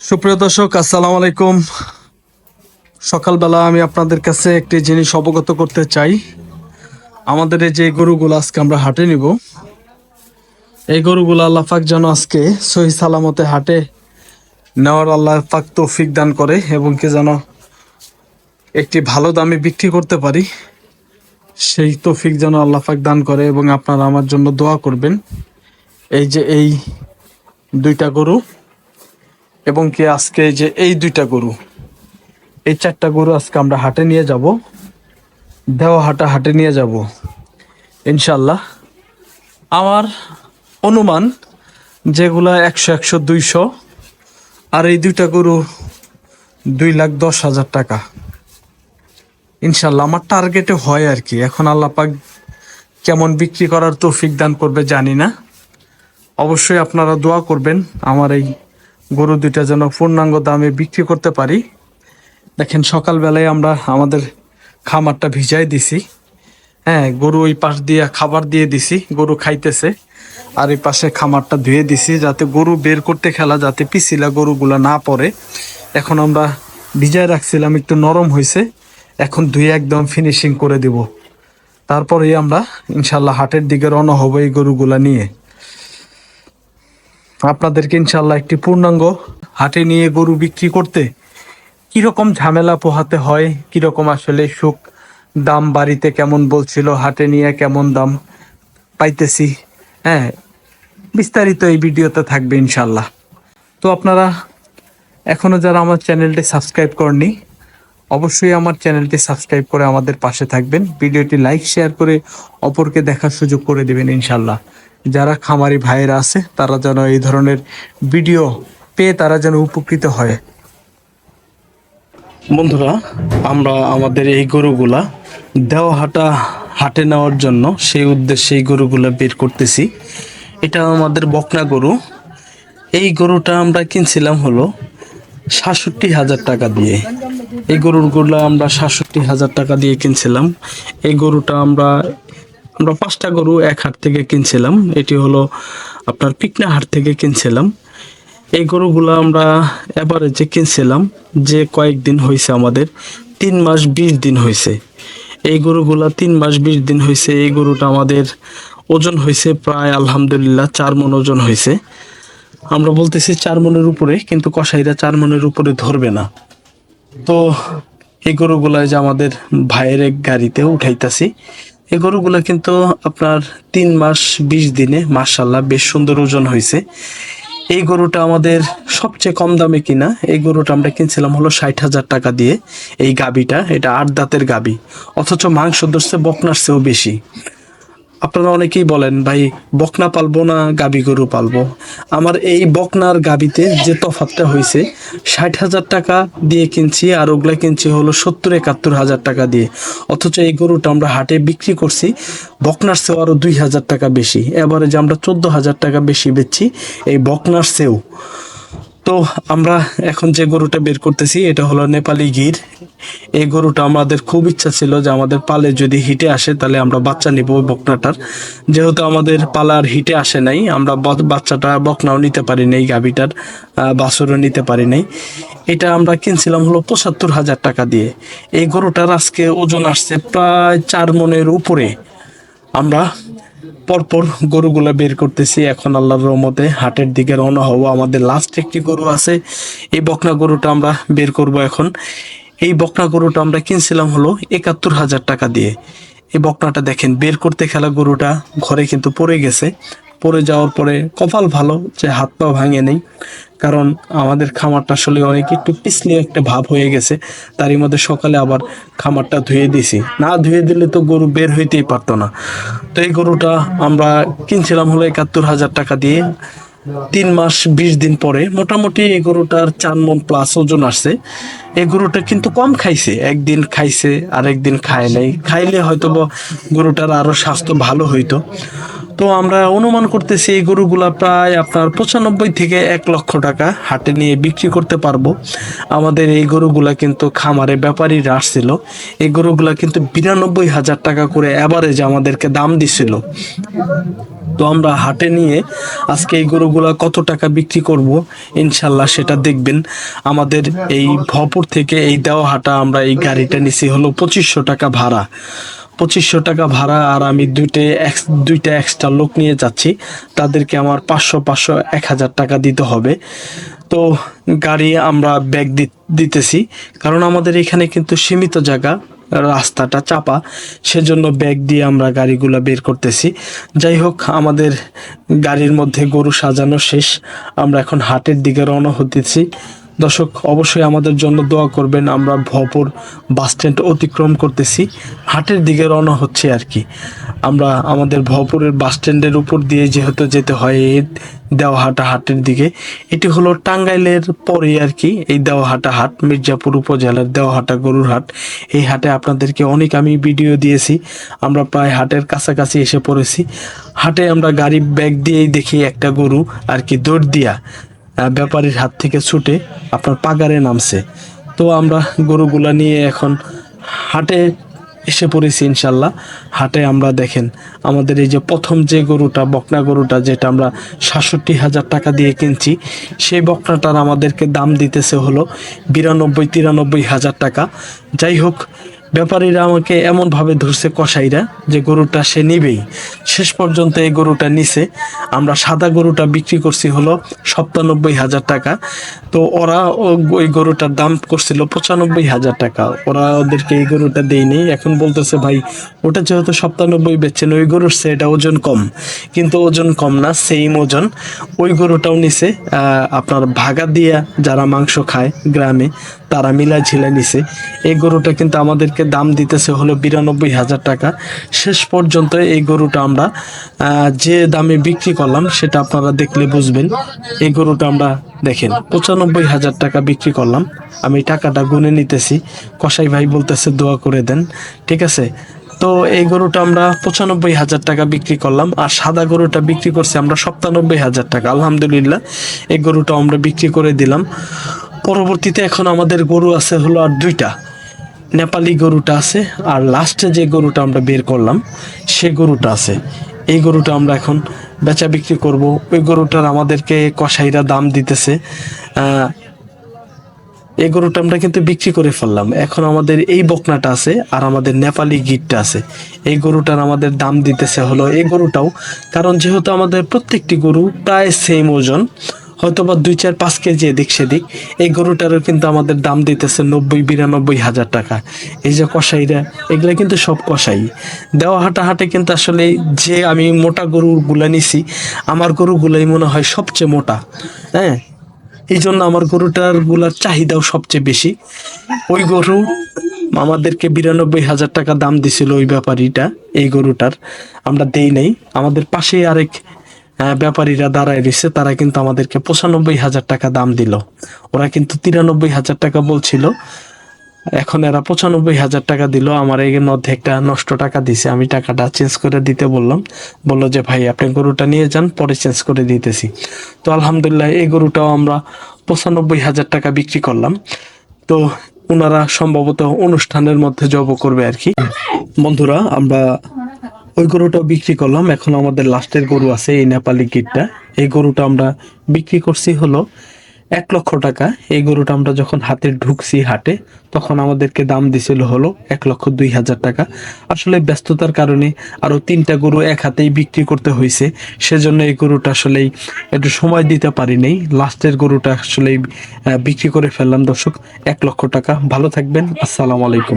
সুপ্রিয় দর্শক, আসসালামু আলাইকুম। সকালবেলা আমি আপনাদের কাছে একটি জিনিস অবগত করতে চাই। আমাদের এই যে গরুগুলো আজকে আমরা হাটে নিব। এই গরুগুলো আল্লাহ পাক যেন আজকে সহি সালামতে হাটে নেওয়ার আল্লাহ পাক তৌফিক দান করে এবং কি যেন একটি ভালো দামে বিক্রি করতে পারি, সেই তৌফিক যেন আল্লাহ পাক দান করে এবং আপনারা আমার জন্য দোয়া করবেন। এই যে এই দুইটা গরু এবং কি আজকে যে এই দুইটা গরু, এই চারটা গরু আজকে আমরা হাটে নিয়ে যাব। দেওয়া হাটা হাটে নিয়ে যাব। ইনশাল্লাহ আমার অনুমান যেগুলা একশো একশো, দুইশো, আর এই দুইটা গরু দুই লাখ দশ হাজার টাকা। ইনশাল্লাহ আমার টার্গেটে হয় আর কি। এখন আল্লাহ পাক কেমন বিক্রি করার তৌফিক দান করবে জানি না। অবশ্যই আপনারা দোয়া করবেন। আমার এই গরু দুইটা যেন পূর্ণাঙ্গ দামে বিক্রি করতে পারি। দেখেন সকালবেলায় আমরা আমাদের খামারটা ভিজাই দিছি। হ্যাঁ গরু ওই পাশ দিয়ে খাবার দিয়ে দিছি, গরু খাইতেছে। আর এই পাশে খামারটা ধুয়ে দিছি যাতে গরু বের করতে খেলা, যাতে পিছিলা গরুগুলা না পড়ে। এখন আমরা ভিজায় রাখছিলাম, একটু নরম হয়েছে। এখন ধুয়ে একদম ফিনিশিং করে দিব। তারপরেই আমরা ইনশাল্লাহ হাটের দিকে রওনা হব এই গরুগুলা নিয়ে। আপনাদেরকে ইনশাল্লাহ একটি পূর্ণাঙ্গ হাটে নিয়ে গরু বিক্রি করতে কীরকম ঝামেলা পোহাতে হয়, কীরকম আসলে সুখ, দাম বাড়িতে কেমন বলছিল, হাটে নিয়ে কেমন দাম পাইতেছি হ্যাঁ বিস্তারিত এই ভিডিওতে থাকবে ইনশাল্লাহ তো আপনারা এখনও যারা আমার চ্যানেলটি সাবস্ক্রাইব করেনি অবশ্যই আমার চ্যানেলটি সাবস্ক্রাইব করে আমাদের পাশে থাকবেন। ভিডিওটি লাইক, শেয়ার করে অপরকে দেখার সুযোগ করে দেবেন ইনশাল্লাহ যারা খামারি ভাইয়েরা আছে, তারা যেন এই ধরনের ভিডিও পেয়ে তারা যেন উপকৃত হয়। বন্ধুরা, আমরা আমাদের এই গরুগুলা দেওয়া হাটা হাটে নেওয়ার জন্য সেই উদ্দেশ্যে এই গরুগুলা বের করতেছি। এটা আমাদের বকনা গরু। এই গরুটা আমরা কিনছিলাম হলো সাতষট্টি হাজার টাকা দিয়ে। এই গরুগুলো আমরা সাতষট্টি হাজার টাকা দিয়ে কিনছিলাম। এই গরুটা আমরা আমরা পাঁচটা গরু এক হাট থেকে কিনছিলাম। এটি হলো আপনার পিকনা হাট থেকে কিনছিলাম। এই গরুগুলো আমরা এবারে যে কিনছিলাম। যে কয়েকদিন হয়েছে আমাদের, তিন মাস বিশ দিন হয়েছে। এই গরুগুলা তিন মাস বিশ দিন হয়েছে। এই গরুটা আমাদের ওজন হয়েছে প্রায় আলহামদুলিল্লাহ চার মন ওজন হয়েছে। আমরা বলতেছি চার মনের উপরে, কিন্তু কসাইরা চার মনের উপরে ধরবে না। তো এই গরুগুলা যে আমাদের ভাইয়ের এক গাড়িতে উঠাইতাছি, এই গরুগুলা কিন্তু আপনার তিন মাস বিশ দিনে মার্শাল্লাহ বেশ সুন্দর ওজন হয়েছে এই গরুটা আমাদের সবচেয়ে কম দামে কিনা, এই গরুটা আমরা কিনছিলাম হলো ষাট হাজার টাকা দিয়ে। এই গাবিটা এটা আট দাঁতের গাবি অথচ মাংস ধরছে, বকনার চেয়েও বেশি। আপনারা অনেকেই বলেন, ভাই, বকনা পালবো না, গাবি গরু পালবো? আমার এই বকনার গাবিতে যে তফাতটা হয়েছে ষাট হাজার টাকা দিয়ে কিনছি আর ওগুলা কিনছি হলো সত্তর, একাত্তর হাজার টাকা দিয়ে। অথচ এই গরুটা আমরা হাটে বিক্রি করছি, বকনার চেয়েও আরও দুই হাজার টাকা বেশি। এবারে যে আমরা চোদ্দ হাজার টাকা বেশি বেচছি, এই বকনার চেয়েও। তো আমরা এখন যে গরুটা বের করতেছি, এটা হলো নেপালি গির। এই গরুটা আমাদের খুব ইচ্ছা ছিল যে আমাদের পালে যদি হিটে আসে, তাহলে আমরা বাচ্চা নিব বকনাটার। যেহেতু আমাদের পালার হিটে আসে নাই, আমরা বাচ্চাটা বকনাও নিতে পারি নাই, গাভিটার বাছুরও নিতে পারি নাই। এটা আমরা কিনছিলাম হলো পঁচাত্তর হাজার টাকা দিয়ে। এই গরুটার আজকে ওজন আসছে প্রায় চার মনের উপরে। আমরা পরপর গরুগুলো বের করতেছি। এখন আল্লাহর রহমতে হাটের দিকে রওনা হব। আমাদের লাস্ট একটি গরু আছে। এই বকনা গরুটা আমরা বের করব এখন। এই বকনা গরুটা আমরা কিনছিলাম হলো একাত্তর হাজার টাকা দিয়ে। এই বকনাটা দেখেন, বের করতে খেলা গরুটা ঘরে কিন্তু পড়ে গেছে। পড়ে যাওয়ার পরে কপাল ভালো যে হাত পা ভাঙে নেই। কারণ আমাদের খামারটা আসলে অনেক একটু পিছলে একটা ভাব হয়ে গেছে। তারই মধ্যে সকালে আবার খামারটা ধুয়ে দিছি। না ধুয়ে দিলে তো গরু বের হইতেই পারতো না। তো এই গরুটা আমরা কিনছিলাম হলো একাত্তর হাজার টাকা দিয়ে। তিন মাস বিশ দিন পরে মোটামুটি এই গরুটার চার মন প্লাস ওজন আসছে। এই গরুটা কিন্তু কম খাইছে। একদিন খাইছে আর একদিন খায় নাই। খাইলে হয়তো গরুটার আরও স্বাস্থ্য ভালো হইতো। তো আমরা অনুমান করতেছি এই গরুগুলা প্রায় আপনার পঁচানব্বই থেকে এক লক্ষ টাকা হাটে নিয়ে বিক্রি করতে পারব। আমাদের এই গরুগুলা কিন্তু খামারে ব্যাপারীরা আসছিল। এই গরুগুলা কিন্তু বিরানব্বই হাজার টাকা করে অ্যাভারেজ আমাদেরকে দাম দিছিল। তো আমরা হাটে নিয়ে আজকে এই গরুগুলা কত টাকা বিক্রি করব, ইনশাল্লাহ সেটা দেখবেন। আমাদের এই ভপুর থেকে এই দেওয়া হাটা আমরা এই গাড়িটা নিছি হলো পঁচিশশো টাকা ভাড়া। পঁচিশশো টাকা ভাড়া আর আমি দুইটে এক্স- দুইটা এক্সট্রা লোক নিয়ে যাচ্ছি। তাদেরকে আমার পাঁচশো পাঁচশো, এক হাজার টাকা দিতে হবে। তো গাড়ি আমরা ব্যাগ দিতেছি। কারণ আমাদের এখানে কিন্তু সীমিত জায়গা, রাস্তাটা চাপা। সেজন্য ব্যাগ দিয়ে আমরা গাড়িগুলো বের করতেছি। যাই হোক, আমাদের গাড়ির মধ্যে গরু সাজানো শেষ। আমরা এখন হাটের দিকে রওনা হতেছি। দর্শক, অবশ্যই আমাদের জন্য দোয়া করবেন, আমরা ভপুর বাস স্ট্যান্ড অতিক্রম করতেছি, হাটের দিকে রওনা হচ্ছে আর কি। আমরা আমাদের ভপুরের বাস স্ট্যান্ডের উপর দিয়ে যেহেতু যেতে হয়, এই দেওয়াহাটা হাটের দিকে, এটি হলো টাঙ্গাইলের পরে আর কি, এই দেওয়াহাটা হাট, মির্জাপুর উপজেলার দেওয়াহাটা গরুর হাট। এই হাটে আপনাদেরকে অনেক আমি ভিডিও দিয়েছি, আমরা প্রায় হাটের কাছাকাছি এসে পড়েছি। হাটে আমরা গাড়ি ব্যাগ দিয়েই দেখি একটা গরু আর কি দৌড় দিয়া ব্যাপারীর হাত থেকে ছুটে আপনার পাগারে নামছে। তো আমরা গরুগুলা নিয়ে এখন হাটে এসে পড়েছি ইনশাল্লাহ। হাটে আমরা দেখেন, আমাদের এই যে প্রথম যে গরুটা, বকনা গরুটা, যেটা আমরা সাতষট্টি হাজার টাকা দিয়ে কিনছি, সেই বকনাটার আমাদেরকে দাম দিতেছে হলো বিরানব্বই, তিরানব্বই হাজার টাকা। যাই হোক ব্যাপারীরা আমাকে এমনভাবে ধরছে কসাইরা যে গরুটা সে নিবেই। শেষ পর্যন্ত এই গরুটা নিছে। আমরা সাদা গরুটা বিক্রি করছি হলো সপ্তানব্বই হাজার টাকা। তো ওরা ওই গরুটার দাম করছিল পঁচানব্বই হাজার টাকা। ওরা ওদেরকে এই গরুটা দেয়নি। এখন বলতেছে, ভাই, ওটা যেহেতু সপ্তানব্বই বেচছেন ওই গরুর সে এটা ওজন কম। কিন্তু ওজন কম না সেম ওজন। ওই গরুটাও নিছে আপনার ভাগা দিয়া যারা মাংস খায় গ্রামে। তারা মিলা ঝিলা নিছে। এই গরুটা কিন্তু আমাদেরকে দাম দিতেছে হলো বিরানব্বই হাজার টাকা। শেষ পর্যন্ত এই গরুটা আমরা যে দামে বিক্রি করলাম সেটা আপনারা দেখলে বুঝবেন। এই গরুটা আমরা দেখেন, পঁচানব্বই হাজার টাকা বিক্রি করলাম। আমি টাকাটা গুনে নিতেছি। কসাই ভাই বলতেছে দোয়া করে দেন। ঠিক আছে? তো এই গরুটা আমরা পঁচানব্বই হাজার টাকা বিক্রি করলাম। আর সাদা গরুটা বিক্রি করছি আমরা সপ্তানব্বই হাজার টাকা। আলহামদুলিল্লাহ, এই গরুটা আমরা বিক্রি করে দিলাম। পরবর্তীতে এখন আমাদের গরু আছে হলো আর দুইটা। নেপালি গরুটা আছে আর লাস্টে যে গরুটা আমরা বের করলাম, সে গরুটা আছে। এই গরুটা আমরা এখন বেচা বিক্রি করব। ওই গরুটার আমাদেরকে কসাইরা দাম দিতেছে। এই গরুটা আমরা কিন্তু বিক্রি করে ফেললাম। এখন আমাদের এই বকনাটা আছে আর আমাদের নেপালি গিটটা আছে। এই গরুটার আমাদের দাম দিতেছে হলো এই গরুটাও। কারণ যেহেতু আমাদের প্রত্যেকটি গরু প্রায় সেম ওজন হয়তো বা দুই চার পাঁচ কেজি এদিক সেদিক। এই গরুটারও কিন্তু আমাদের দাম দিতেছে নব্বই, বিরানব্বই হাজার টাকা। এই যে কষাইরা এগুলা কিন্তু সব কষাই দেওয়া হাটা হাটে কিন্তু আসলে যে আমি মোটা গরুগুলা নিছি, আমার গরুগুলাই মনে হয় সবচেয়ে মোটা। হ্যাঁ? এই জন্য আমার গরুটারগুলার চাহিদাও সবচেয়ে বেশি। ওই গরু আমাদেরকে বিরানব্বই হাজার টাকা দাম দিছিল ওই ব্যাপারীটা, এই গরুটার। আমরা দেই নাই। আমাদের পাশেই আরেক ব্যাপারীরা দাঁড়ায় রয়েছে, তারা কিন্তু আমাদেরকে পঁচানব্বই হাজার টাকা দাম দিল। ওরা কিন্তু তিরানব্বই হাজার টাকা বলছিল। এখন এরা পঁচানব্বই হাজার টাকা দিল, আমার এর মধ্যে একটা নষ্ট টাকা দিছে। আমি টাকাটা চেঞ্জ করে দিতে বললাম। বলল যে, ভাই, আপনি গরুটা নিয়ে যান, পরে চেঞ্জ করে দিতেছি। তো আলহামদুলিল্লাহ, এই গরুটাও আমরা পঁচানব্বই হাজার টাকা বিক্রি করলাম। তো ওনারা সম্ভবত অনুষ্ঠানের মধ্যে জব করবে আর কি। বন্ধুরা, আমরা ওই গরুটাও বিক্রি করলাম। এখন আমাদের লাস্টের গরু আছে এই নেপালি কিটটা এই গরুটা আমরা বিক্রি করছি হলো এক লক্ষ টাকা। এই গরুটা আমরা যখন হাতে ঢুকছি হাটে, তখন আমাদেরকে দাম দিছিল হলো এক লক্ষ দুই হাজার টাকা। আসলে ব্যস্ততার কারণে আরও তিনটা গরু এক হাতেই বিক্রি করতে হয়েছে। সেজন্য এই গরুটা আসলেই একটু সময় দিতে পারি নাই। লাস্টের গরুটা আসলেই বিক্রি করে ফেললাম দর্শক। এক লক্ষ টাকা। ভালো থাকবেন। আসসালামু আলাইকুম।